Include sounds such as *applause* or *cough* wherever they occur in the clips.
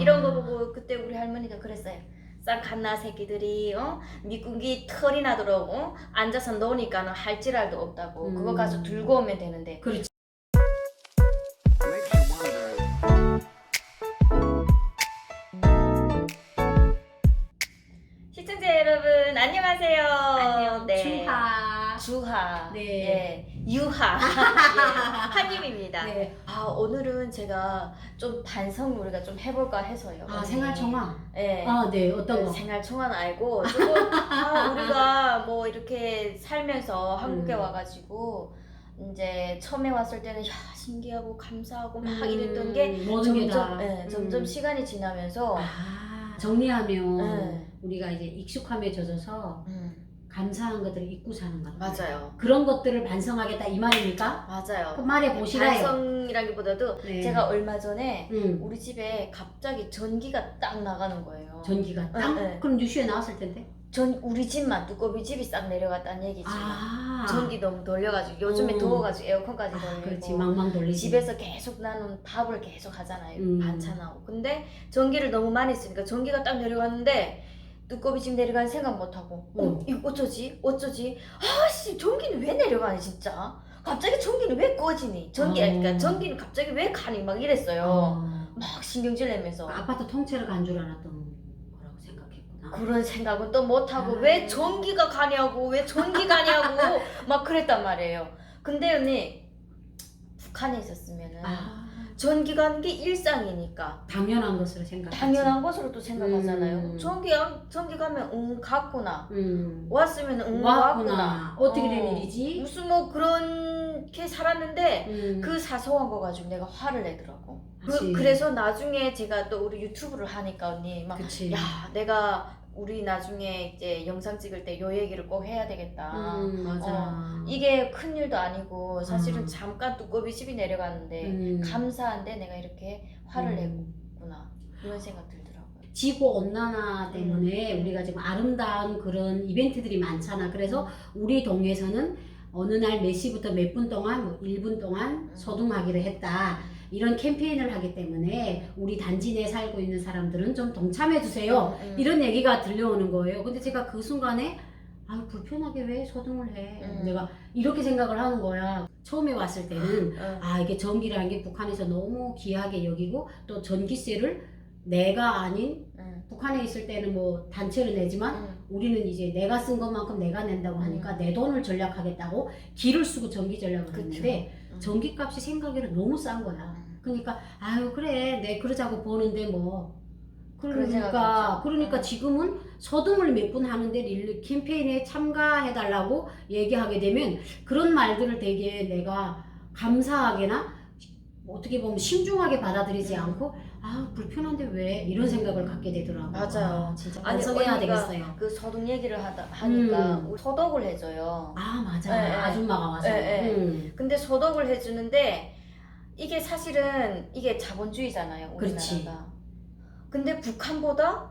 이런 거 보고 그때 우리 할머니가 그랬어요. 쌍갓나 새끼들이 어? 미궁기 털이 나도록 어? 앉아서 노니까 는 할 지랄도 없다고 그거 음. 가서 들고 오면 되는데 그렇지. 시청자 여러분 안녕하세요. 안녕. 네. 주하. 주하. 네. 예. 유하. *laughs* 예. 한님입니다. 네. 아 오늘은 제가 좀 반성 우리가 좀 해볼까 해서요. 아. 생활 청화. 예. 아 네. 어떤 거? 생활 청화는 알고 조금 *laughs* 아, 우리가 뭐 이렇게 살면서 한국에 음. 와가지고 이제 처음에 왔을 때는 야 신기하고 감사하고 막 음, 이랬던 게 다. 점점 예, 점점 음. 시간이 지나면서 아, 정리하면 네. 우리가 이제 익숙함해져서 음, 감사한 것들을 잊고 사는 것. 맞아요. 그런 것들을 반성하겠다 이 말입니까? 맞아요. 그 말해 보시라요. 반성이라기보다도 네. 제가 얼마 전에 음. 우리 집에 갑자기 전기가 딱 나가는 거예요. 전기가 딱 네, 네. 그럼 뉴스에 나왔을 텐데. 전 우리 집만 두꺼비 집이 싹 내려갔다는 얘기지. 아. 전기 너무 돌려가지고 요즘에 어. 더워가지고 에어컨까지 아, 돌리고 그렇지 망망 돌리지. 집에서 계속 나는 밥을 계속 하잖아요 음. 반찬하고 근데 전기를 너무 많이 쓰니까 전기가 딱 내려갔는데 두꺼비 집 내려가는 생각 못하고 어 음. 이거 어쩌지 어쩌지 아씨 전기는 왜 내려가니 진짜 갑자기 전기는 왜 꺼지니 전기 어. 그러니까 전기는 갑자기 왜 가니 막 이랬어요 어. 막 신경질 내면서 아파트 통째로 간 줄 알았던 거라고 생각했구나. 그런 생각은 또 못하고 아. 왜 전기가 가냐고 왜 전기 가냐고 *laughs* 막 그랬단 말이에요 근데 언니 북한에 있었으면은 아, 전기 가는 게 일상이니까 당연한 것으로 생각. 당연한 것으로 또 생각하잖아요. 음. 전기 안- 전기 가면 응 갔구나. 음. 왔으면 응 왔구나. 왔구나. 어떻게 된 어. 일이지? 무슨 뭐 그렇게 살았는데 음. 그 사소한 거 가지고 내가 화를 내더라고. 그치. 그, 그래서 나중에 제가 또 우리 유튜브를 하니까 언니 막 그치. 야 내가 우리 나중에 이제 영상 찍을 때 요 얘기를 꼭 해야 되겠다. 음, 맞아. 어, 이게 큰 일도 아니고 사실은 음. 잠깐 두꺼비 집이 내려갔는데 음. 감사한데 내가 이렇게 화를 음. 내구나 이런 생각 들더라고요. 지구 온난화 때문에 음. 우리가 지금 아름다운 그런 이벤트들이 많잖아. 그래서 우리 동에서는 어느 날 몇 시부터 몇 분 동안, 뭐 1분 동안 음. 소등하기를 했다. 이런 캠페인을 하기 때문에 우리 단지 내에 살고 있는 사람들은 좀 동참해 주세요. 음. 이런 얘기가 들려오는 거예요. 근데 제가 그 순간에 아 불편하게 왜 소등을 해? 음. 내가 이렇게 생각을 하는 거야. 처음에 왔을 때는 어. 아 이게 전기라는 게 북한에서 너무 귀하게 여기고 또 전기세를 내가 아닌 음. 북한에 있을 때는 뭐 단체를 내지만 음. 우리는 이제 내가 쓴 것만큼 내가 낸다고 하니까 내 돈을 전략하겠다고 기를 쓰고 전기 전략을 그쵸. 했는데 음. 전기값이 생각에는 너무 싼 거야. 음. 그러니까 아유 그래 내 그러자고 보는데 뭐 그러니까. 그러니까 음. 지금은 서동을 몇 분 하는데 릴리 캠페인에 참가해 달라고 얘기하게 되면 그런 말들을 되게 내가 감사하게나 어떻게 보면 신중하게 받아들이지 음. 않고 아 불편한데 왜 이런 생각을 갖게 되더라고. 맞아요. 아, 진짜 아니, 반성해야 언니가 되겠어요. 그 소독 얘기를 하다 하니까 음. 소독을 해줘요. 아 맞아 예, 예. 아줌마가 와서. 예, 예. 음. 근데 소독을 해주는데 이게 사실은 이게 자본주의잖아요 그렇지. 우리나라가. 근데 북한보다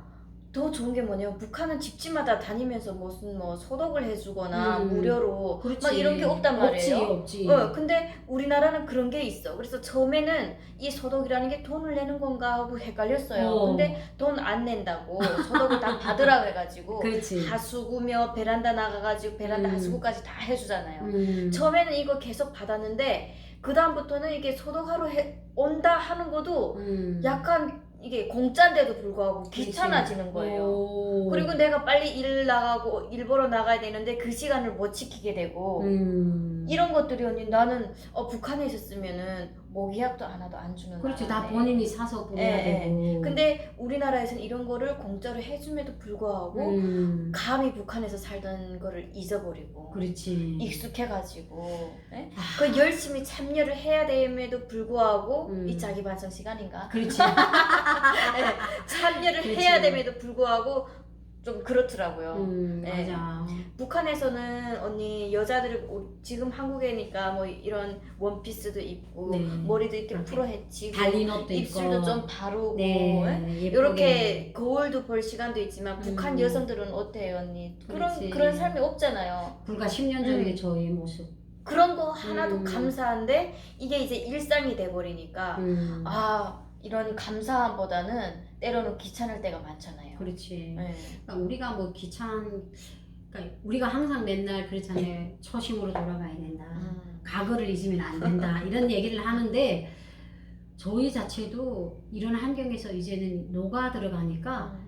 더 좋은 게 뭐냐면 북한은 집집마다 다니면서 무슨 뭐 소독을 해주거나 음. 무료로 그렇지. 막 이런 게 없단 말이에요. 없지 없지. 어, 근데 우리나라는 그런 게 있어. 그래서 처음에는 이 소독이라는 게 돈을 내는 건가 하고 헷갈렸어요. 어. 근데 돈 안 낸다고 소독을 다 받으라고 해가지고 *laughs* 그렇지. 하수구며 베란다 나가가지고 베란다 음. 하수구까지 다 해주잖아요. 음. 처음에는 이거 계속 받았는데 그 다음부터는 이게 소독하러 해, 온다 하는 것도 음. 약간 이게 공짜인데도 불구하고 귀찮아지는 거예요. 오. 그리고 내가 빨리 일 나가고 일 보러 나가야 되는데 그 시간을 못 지키게 되고 음. 이런 것들이 언니 나는 어, 북한에 있었으면은 모기약도 하나도 안 주는 그렇지 다 나라인데. 본인이 사서 보내야 예, 예. 되고. 근데 우리나라에서는 이런 거를 공짜로 해줌에도 불구하고 음. 감히 북한에서 살던 거를 잊어버리고 그렇지. 익숙해가지고 예? 아. 그 열심히 참여를 해야 됨에도 불구하고 음. 이 자기 반성 시간인가 그렇지. *laughs* 예, 참여를 그렇지. 해야 됨에도 불구하고 좀 그렇더라고요. 음, 예. 맞아. 북한에서는 언니 여자들 지금 한국에니까 뭐 이런 원피스도 입고 네. 머리도 이렇게 풀어 헤치고 달린 옷도 입술도 있고. 좀 바르고 네. 예쁘게. 이렇게 거울도 볼 시간도 있지만 북한 음. 여성들은 어때요 언니? 그런 그렇지. 그런 삶이 없잖아요. 불과 10년 전의 음. 저의 모습. 그런 거 하나도 음. 감사한데 이게 이제 일상이 돼 버리니까 음. 아 이런 감사함보다는 때로는 귀찮을 때가 많잖아요. 그렇지. 네. 그러니까 우리가 뭐 귀찮, 그러니까 우리가 항상 맨날 그렇잖아요. 초심으로 돌아가야 된다. 음. 과거를 잊으면 안 된다. 이런 *laughs* 얘기를 하는데 저희 자체도 이런 환경에서 이제는 녹아 들어가니까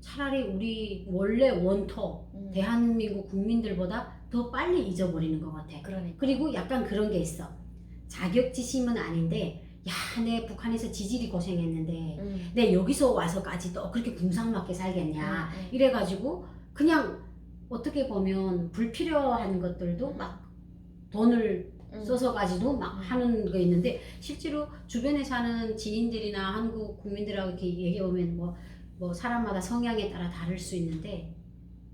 차라리 우리 원래 원토 음. 대한민국 국민들보다 더 빨리 잊어버리는 것 같아. 그러니까. 그리고 약간 그런 게 있어. 자격지심은 아닌데, 야, 내 북한에서 지질이 고생했는데, 음. 내 여기서 와서까지 또 그렇게 궁상맞게 살겠냐. 음, 음. 이래가지고, 그냥 어떻게 보면 불필요한 것들도 막 돈을 음. 써서까지도 막 음. 하는 거 있는데, 실제로 주변에 사는 지인들이나 한국 국민들하고 이렇게 얘기해 보면 뭐, 뭐 사람마다 성향에 따라 다를 수 있는데,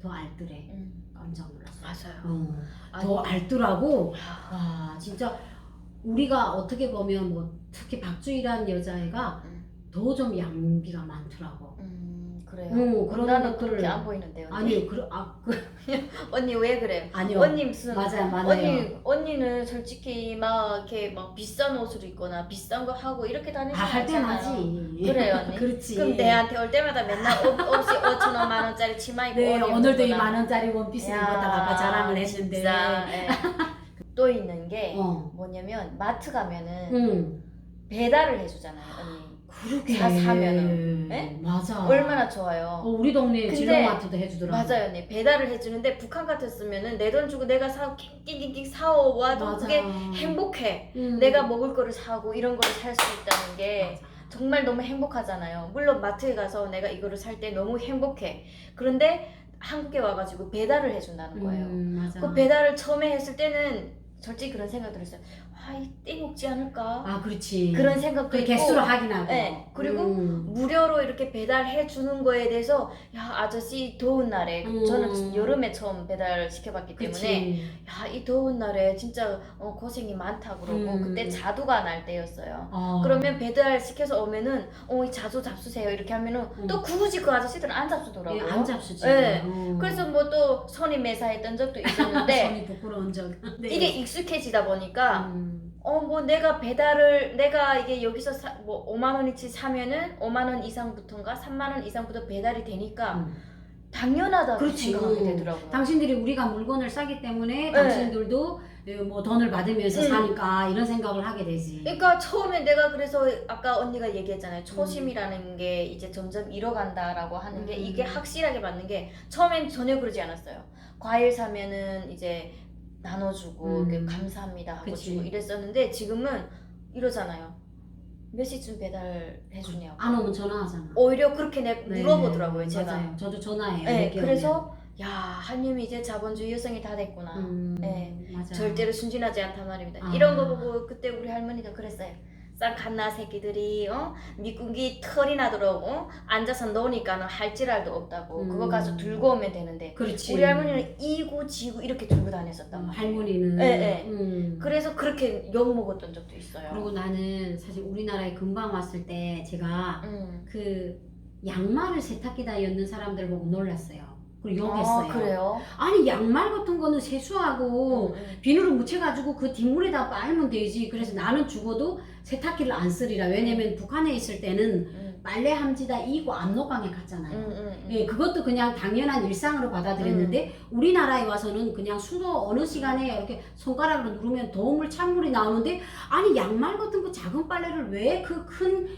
더 알뜰해. 음. 깜짝 놀랐어. 맞아요. 어, 더 알더라고. 야. 와 진짜 우리가 어떻게 보면 뭐 특히 박주희라는 여자애가 음. 더좀 양비가 많더라고. 음, 그래요. 어, 그런 나는 것들을- 그렇게 안 보이는데요. 아니 그, 아, 그 *laughs* 언니 왜 그래? 아니요. 언니 무슨 맞아요, 맞아요. 언니 언니는 솔직히 막 이렇게 막 비싼 옷을 입거나 비싼 거 하고 이렇게 다니지 아, 할 땐 않잖아요. 하지. 그래요, 언니. *laughs* 그렇지. 그럼 내한테 올 때마다 맨날 옷, 옷이 *laughs* 5천 원, 만 원짜리 치마 입고 네, 옷 오늘도 이. 만 원짜리 원피스 야, 입었다가 아까 자랑을 했는데. 진짜, 예. 또 있는 게 어. 뭐냐면 마트 가면은 응. 배달을 해주잖아요, 언니. 그러게. 다 사면은. 네? 맞아. 얼마나 좋아요. 어, 우리 동네 근데- 진로마트도 해주더라고. 맞아요, 언니. 배달을 해주는데 북한 같았으면은 내 돈 주고 내가 사 낑낑낑 사오와도. 그게 행복해. 음. 내가 먹을 거를 사고 이런 거를 살 수 있다는 게 맞아. 정말 너무 행복하잖아요. 물론 마트에 가서 내가 이거를 살 때 너무 행복해. 그런데 한국에 와가지고 배달을 해준다는 거예요. 음, 맞아. 그 배달을 처음에 했을 때는 솔직히 그런 생각 들었어요. 아, 이 떼먹지 않을까? 아, 그렇지. 그런 생각도 그 있고. 개수로 확인하고. 네, 그리고 음. 무료로 이렇게 배달해 주는 거에 대해서 야 아저씨 더운 날에 음. 저는 여름에 처음 배달 시켜봤기 때문에 그치. 야 이 더운 날에 진짜 어, 고생이 많다 그러고 음. 그때 자두가 날 때였어요. 어. 그러면 배달 시켜서 오면은 어이 자주 잡수세요 이렇게 하면은 음. 또 굳이 그 아저씨들은 안 잡수더라고요. 예, 안 잡수지. 네. 어. 그래서 뭐또 손이 매사했던 적도 있었는데 *laughs* 손이 부끄러운 적. 네. 이게 익숙해지다 보니까 음. 어뭐 내가 배달을 내가 이게 여기서 사, 뭐 5만 원어치 사면은 5만 원 이상부터인가 3만 원 이상부터 배달이 되니까 음. 당연하다고 그렇지. 생각하게 음. 되더라고요. 당신들이 우리가 물건을 싸기 때문에 네. 당신들도 뭐 돈을 받으면서 음. 사니까 이런 생각을 하게 되지. 그러니까 처음에 내가 그래서 아까 언니가 얘기했잖아요. 초심이라는 게 이제 점점 잃어간다라고 하는 게 음. 이게 확실하게 맞는 게 처음엔 전혀 그러지 않았어요. 과일 사면은 이제 나눠주고 음. 이렇게 감사합니다 하고 그치. 주고 이랬었는데 지금은 이러잖아요. 몇 시쯤 배달 해 주냐고. 안 오면 전화하잖아. 오히려 그렇게 내 네. 물어보더라고요, 제가. 맞아요. 저도 전화해요. 네, 얘기하면. 그래서 야 한님이 이제 자본주의 여성이 다 됐구나. 음, 네. 맞아. 절대로 순진하지 않단 말입니다. 아. 이런 거 보고 그때 우리 할머니가 그랬어요. 싼 갓나 새끼들이 어? 미국이 털이 나도록 어? 앉아서 노니까는 할 지랄도 없다고 그거 음. 가서 들고 오면 되는데 그렇지. 우리 할머니는 이고 지고 이렇게 들고 다녔었단 음, 말이에요. 할머니는. 네, 네. 음. 그래서 그렇게 욕 먹었던 적도 있어요. 그리고 나는 사실 우리나라에 금방 왔을 때 제가 음. 그 양말을 세탁기다 였는 사람들을 보고 놀랐어요. 그리고 욕했어요. 아, 그래요? 아니 양말 같은 거는 세수하고 음, 음. 비누를 묻혀가지고 그 뒷물에다 빨면 되지. 그래서 나는 죽어도 세탁기를 안 쓰리라. 왜냐면 북한에 있을 때는 음, 빨래 함지다 이고 압록강에 갔잖아요. 음, 음, 음. 예, 그것도 그냥 당연한 일상으로 받아들였는데 우리나라에 와서는 그냥 수도 어느 시간에 이렇게 손가락으로 누르면 도움을 찬물이 나오는데 아니 양말 같은 그 작은 빨래를 왜 그큰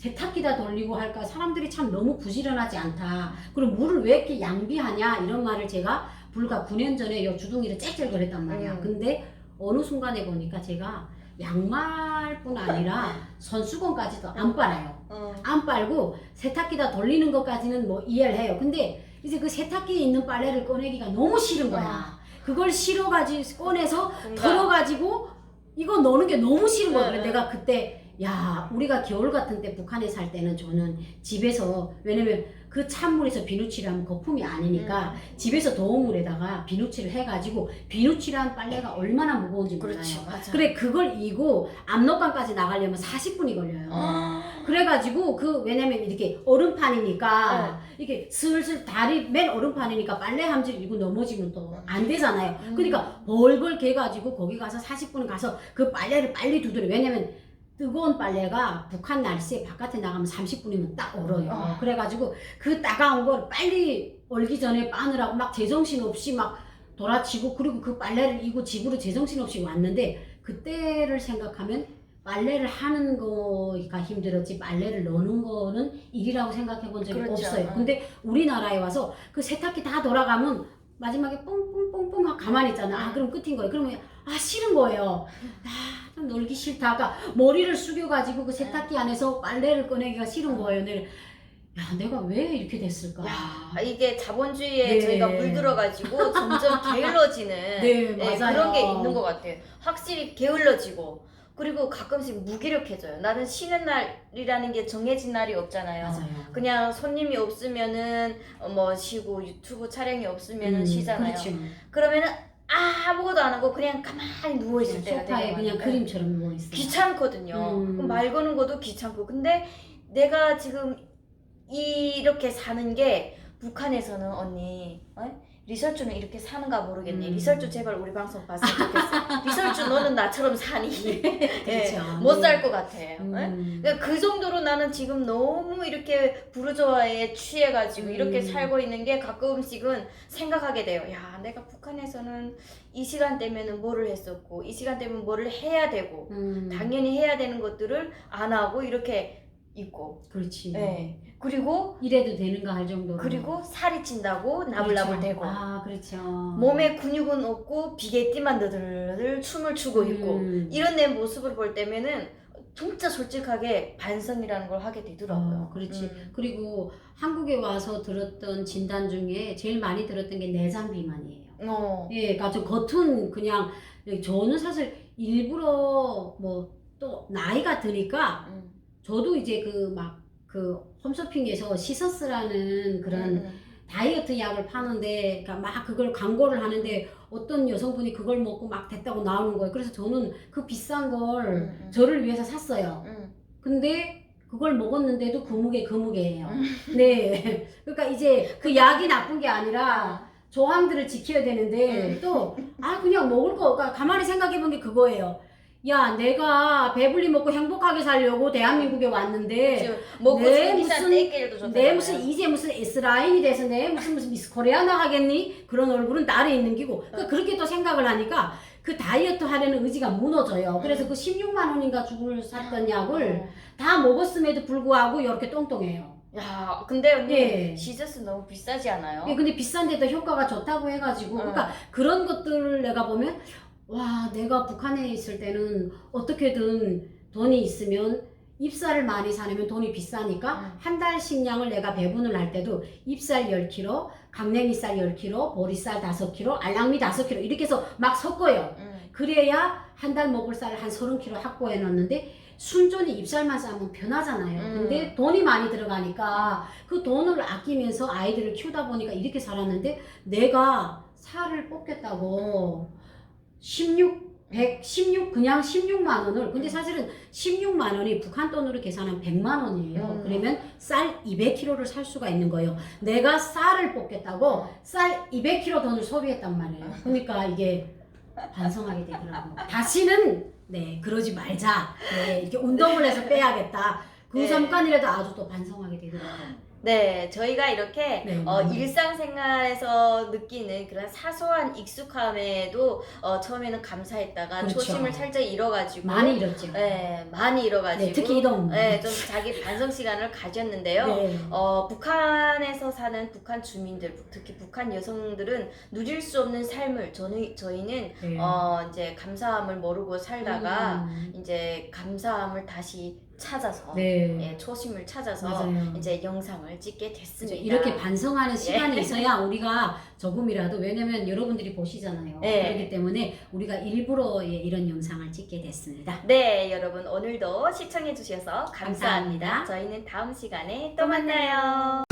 세탁기다 돌리고 할까 사람들이 참 너무 부지런하지 않다 그리고 물을 왜 이렇게 양비하냐 이런 말을 제가 불과 9년 전에 요 주둥이를 짹짹 거렸단 말이야 음. 근데 어느 순간에 보니까 제가 양말뿐 아니라 *laughs* 손수건까지도 안 빨아요 어. 안 빨고 세탁기다 돌리는 것까지는 뭐 이해를 해요. 근데 이제 그 세탁기에 있는 빨래를 꺼내기가 너무 싫은 거야. 그걸 싫어가지고 꺼내서 공감. 털어가지고 이거 넣는 게 너무 싫은 거야. 네, 그래 네. 내가 그때 야 우리가 겨울 같은 때 북한에 살 때는 저는 집에서 왜냐면 그 찬물에서 비누칠을 하면 거품이 아니니까 음. 집에서 더운 물에다가 비누칠을 해가지고 비누칠한 빨래가 얼마나 무거운지 몰라요. 그렇지, 맞아. 그래 그걸 이고 압록강까지 나가려면 40분이 걸려요. 아. 그래가지고 그 왜냐면 이렇게 얼음판이니까 네. 이게 슬슬 다리 맨 얼음판이니까 빨래 함질 이고 넘어지면 또 안 되잖아요. 음. 그러니까 벌벌 개가지고 거기 가서 40분 가서 그 빨래를 빨리 두드려. 왜냐면 뜨거운 빨래가 북한 날씨에 바깥에 나가면 30분이면 딱 얼어요. 어. 그래가지고 그 따가운 걸 빨리 얼기 전에 빠느라고 막 제정신 없이 막 돌아치고 그리고 그 빨래를 이고 집으로 제정신 없이 왔는데 그때를 생각하면 빨래를 하는 거가 힘들었지 빨래를 넣는 거는 일이라고 생각해 본 적이 그렇죠. 없어요. 응. 근데 우리나라에 와서 그 세탁기 다 돌아가면 마지막에 뽕뽕뽕뽕 가만히 있잖아. 아, 그럼 끝인 거예요. 그러면 아, 싫은 거예요. 아, 좀 놀기 싫다가 머리를 숙여가지고 그 세탁기 안에서 빨래를 꺼내기가 싫은 거예요. 내가 야, 내가 왜 이렇게 됐을까? 야, 이게 자본주의에 네. 저희가 물들어가지고 점점 *laughs* 게을러지는 네, 네, 맞아요. 그런 게 있는 것 같아요. 확실히 게을러지고 그리고 가끔씩 무기력해져요. 나는 쉬는 날이라는 게 정해진 날이 없잖아요. 맞아요. 그냥 손님이 없으면은 어, 뭐 쉬고 유튜브 촬영이 없으면은 음, 쉬잖아요. 그렇죠. 그러면은 아무것도 안 하고 그냥 가만히 누워 있을 때가 소파에 되게 그냥 많아요. 그림처럼 누워 있어요. 귀찮거든요. 음. 그럼 말 거는 것도 귀찮고. 근데 내가 지금 이렇게 사는 게 북한에서는 언니 어? 리설주는 이렇게 사는가 모르겠네. 음. 리설주 제발 우리 방송 봤으면 좋겠어. *laughs* 리설주 너는 나처럼 사니? *laughs* 그렇죠. 못살 것 같아. 예? 음. 그러니까 그 정도로 나는 지금 너무 이렇게 부르조아에 취해가지고 이렇게 음. 살고 있는 게 가끔씩은 생각하게 돼요. 야, 내가 북한에서는 이 시간 되면은 뭐를 했었고, 이 시간 되면 뭐를 해야 되고, 음, 당연히 해야 되는 것들을 안 하고 이렇게 있고, 그렇지. 예. 그리고 이래도 되는가 할 정도로. 그리고 살이 찐다고 나불나불 그렇죠. 대고, 아, 그렇죠. 몸에 근육은 없고 비계띠만 너덜너덜 춤을 추고 있고, 음. 이런 내 모습을 볼 때면은 진짜 솔직하게 반성이라는 걸 하게 되더라고요. 어, 그렇지. 음. 그리고 한국에 와서 들었던 진단 중에 제일 많이 들었던 게 내장 비만이에요. 어. 예, 그러니까 저 겉은 그냥 저는 사실 일부러 뭐 또 나이가 드니까 음. 저도 이제 그 막 그 홈쇼핑에서 시서스라는 그런 음. 다이어트 약을 파는데 그러니까 막 그걸 광고를 하는데 어떤 여성분이 그걸 먹고 막 됐다고 나오는 거예요. 그래서 저는 그 비싼 걸 음, 음. 저를 위해서 샀어요. 음. 근데 그걸 먹었는데도 그 무게 그 무게예요. 음. 네. *laughs* 그러니까 이제 그 약이 나쁜 게 아니라 조항들을 지켜야 되는데 음. 또아 그냥 먹을 거 그러니까 가만히 생각해 본 게 그거예요. 야 내가 배불리 먹고 행복하게 살려고 대한민국에 왔는데 먹고 내 무슨-. 내 무슨 이제 무슨 S라인이 돼서 내 무슨 무슨 미스 코리아 나가겠니? 그런 얼굴은 나를 있는 기고 그 그렇게 또 생각을 하니까 그 다이어트 하려는 의지가 무너져요. 그래서 그 16만 원인가 주고 샀던 약을 다 먹었음에도 불구하고 이렇게 똥똥해요. 야, 근데 언니 예. 시저스 너무 비싸지 않아요? 예, 근데 비싼데도 효과가 좋다고 해가지고 어. 그러니까 그런 것들을 내가 보면 와 내가 북한에 있을 때는 어떻게든 돈이 있으면 잎살을 많이 사려면 돈이 비싸니까 음. 한달 식량을 내가 배분을 할 때도 잎살 10kg, 강냉이살 10kg, 보리쌀 5kg, 알랑미 5kg 이렇게 해서 막 섞어요. 음. 그래야 한 달 먹을 쌀을 한 30kg 확보해 놨는데 순전히 잎살만 싸면 편하잖아요. 음. 근데 돈이 많이 들어가니까 그 돈을 아끼면서 아이들을 키우다 보니까 이렇게 살았는데 내가 살을 뽑겠다고 16 100, 16 그냥 16만 원을 근데 사실은 16만 원이 북한 돈으로 계산하면 100만 원이에요. 음. 그러면 쌀 200kg를 살 수가 있는 거예요. 내가 쌀을 뽑겠다고 쌀 200kg 돈을 소비했단 말이에요. 그러니까 이게 반성하게 되더라고요. 다시는 네 그러지 말자. 네 이렇게 운동을 해서 빼야겠다. 그 네. 잠깐이라도 아주 또 반성하게 되더라고요. 네, 저희가 이렇게 네. 어, 일상생활에서 느끼는 그런 사소한 익숙함에도 어, 처음에는 감사했다가 그렇죠. 초심을 살짝 잃어가지고 많이 잃었죠. 네, 많이 잃어가지고 네, 특히 이동. 네, 좀 자기 반성 시간을 가졌는데요. 네. 어, 북한에서 사는 북한 주민들, 특히 북한 여성들은 누릴 수 없는 삶을 저는 저희는 네. 어, 이제 감사함을 모르고 살다가 음. 이제 감사함을 다시 찾아서 네. 예, 초심을 찾아서 맞아요. 이제 영상을 찍게. 됐습니다. 이렇게 반성하는 시간이 예. *laughs* 있어야 우리가 조금이라도 왜냐면 여러분들이 보시잖아요. 네. 그렇기 때문에 우리가 일부러 예, 이런 영상을 찍게 됐습니다. 네, 여러분 오늘도 시청해 주셔서 감사합니다. 감사합니다. 저희는 다음 시간에 또 만나요.